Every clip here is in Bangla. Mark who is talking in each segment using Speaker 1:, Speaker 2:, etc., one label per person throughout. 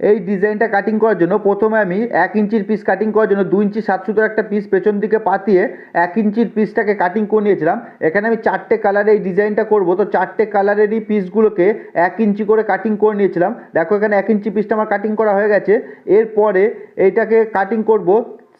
Speaker 1: এই ডিজাইনটা কাটিং করার জন্য প্রথমে আমি এক ইঞ্চির পিস কাটিং করার জন্য দু ইঞ্চি সাত সুতোর একটা পিস পেছন দিকে পাতিয়ে এক ইঞ্চির পিসটাকে কাটিং করে নিয়েছিলাম। এখানে আমি চারটে কালারে এই ডিজাইনটা করব। তো চারটে কালারেরই পিসগুলোকে এক ইঞ্চি করে কাটিং করে নিয়েছিলাম। দেখো এখানে এক ইঞ্চি পিসটা আমার কাটিং করা হয়ে গেছে। এরপরে এইটাকে কাটিং করব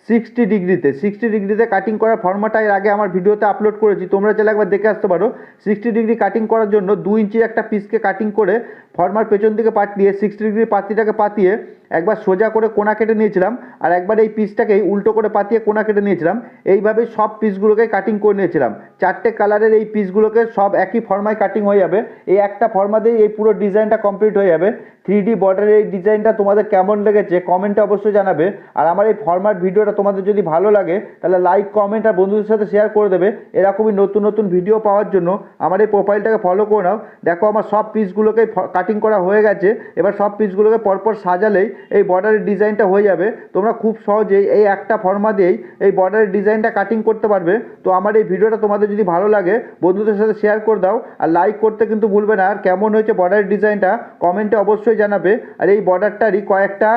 Speaker 1: সিক্সটি ডিগ্রিতে সিক্সটি ডিগ্রিতে কাটিং করার ফর্মাটা এর আগে আমার ভিডিওতে আপলোড করেছি। তোমরা চাইলে একবার দেখে আসতে পারো। সিক্সটি ডিগ্রি কাটিং করার জন্য দু ইঞ্চির একটা পিসকে কাটিং করে ফর্মার পেছন দিকে পাতিয়ে সিক্সটি ডিগ্রি পাতিটাকে পাতিয়ে একবার সোজা করে কোনা কেটে নিয়েছিলাম আর একবার এই পিসটাকেই উল্টো করে পাতিয়ে কোনা কেটে নিয়েছিলাম। এইভাবে সব পিসগুলোকে কাটিং করে নিয়েছিলাম। চারটে কালারের এই পিসগুলোকে সব একই ফর্মায় কাটিং হয়ে যাবে। এই একটা ফর্মা দিয়ে এই পুরো ডিজাইনটা কমপ্লিট হয়ে যাবে। থ্রি বর্ডারের এই ডিজাইনটা তোমাদের কেমন লেগেছে কমেন্টে অবশ্যই জানাবে। আর আমার এই ফরম্যাট ভিডিওটা তোমাদের যদি ভালো লাগে, তাহলে লাইক কমেন্ট আর বন্ধুদের সাথে শেয়ার করে দেবে। এরকমই নতুন নতুন ভিডিও পাওয়ার জন্য আমার এই প্রোফাইলটাকে ফলো করে নাও। দেখো আমার সব পিসগুলোকে কাটিং করা হয়ে গেছে। এবার সব পিসগুলোকে পরপর সাজালেই এই বর্ডারের ডিজাইনটা হয়ে যাবে। তোমরা খুব সহজেই এই একটা ফর্মা দিয়েই এই বর্ডারের ডিজাইনটা কাটিং করতে পারবে। তো আমার এই ভিডিওটা তোমাদের যদি ভালো লাগে, বন্ধুদের সাথে শেয়ার করে দাও। আর লাইক করতে কিন্তু ভুলবে না। আর কেমন হয়েছে বর্ডারের ডিজাইনটা কমেন্টে অবশ্যই জানাবে। আর এই বর্ডারটারই কয়েকটা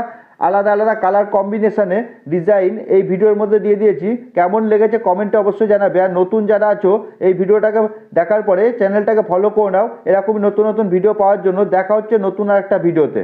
Speaker 1: আলাদা আলাদা কালার কম্বিনেশানে ডিজাইন এই ভিডিওর মধ্যে দিয়ে দিয়েছি। কেমন লেগেছে কমেন্টে অবশ্যই জানাবে। আর নতুন যারা আছো, এই ভিডিওটাকে দেখার পরে চ্যানেলটাকে ফলো করে নাও। এরকমই নতুন নতুন ভিডিও পাওয়ার জন্য দেখা হচ্ছে নতুন আর একটা ভিডিওতে